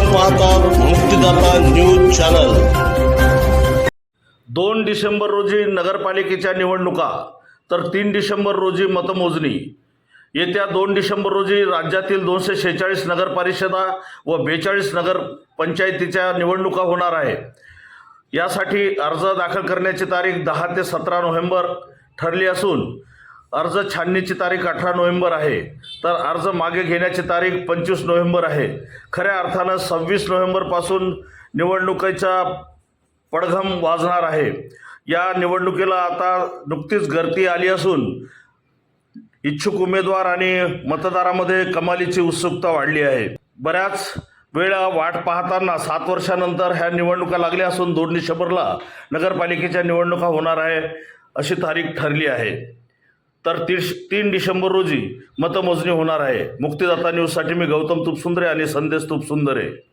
आपण पाहतात मुक्तीदाता news channel. दोन डिसेंबर रोजी नगरपालिकेच्या निवडणुका तर तीन डिसेंबर रोजी मतमोजणी. येत्या दोन डिसेंबर रोजी राज्यातील दोनशे शेहेचाळीस नगरपरिषदा व बेचाळीस नगर पंचायतीच्या निवडणुका होणार आहे यासाठी अर्ज दाखल करण्याची तारीख दहा ते सतरा नोव्हेंबर ठरली असून अर्ज छाननीची तारीख अठरा नोव्हेंबर आहे. तर अर्ज मागे घेण्याची तारीख पंचवीस नोव्हेंबर आहे. खऱ्या अर्थानं सव्वीस नोव्हेंबरपासून निवडणुकीचा पडघम वाजणार आहे. या निवडणुकीला आता नुकतीच गर्दी आली असून इच्छुक उमेदवार आणि मतदारामध्ये कमालीची उत्सुकता वाढली आहे. बऱ्याच वेळा वाट पाहताना सात वर्षानंतर ह्या निवडणुका लागल्या असून दोन डिसेंबरला नगरपालिकेच्या निवडणुका होणार आहे अशी तारीख ठरली आहे. तर तीस तीन डिसेंबर रोजी मतमोजणी होणार आहे. मुक्तिदाता न्यूजसाठी मी गौतम तुपसुंदरे आणि संदेश तुपसुंदरे.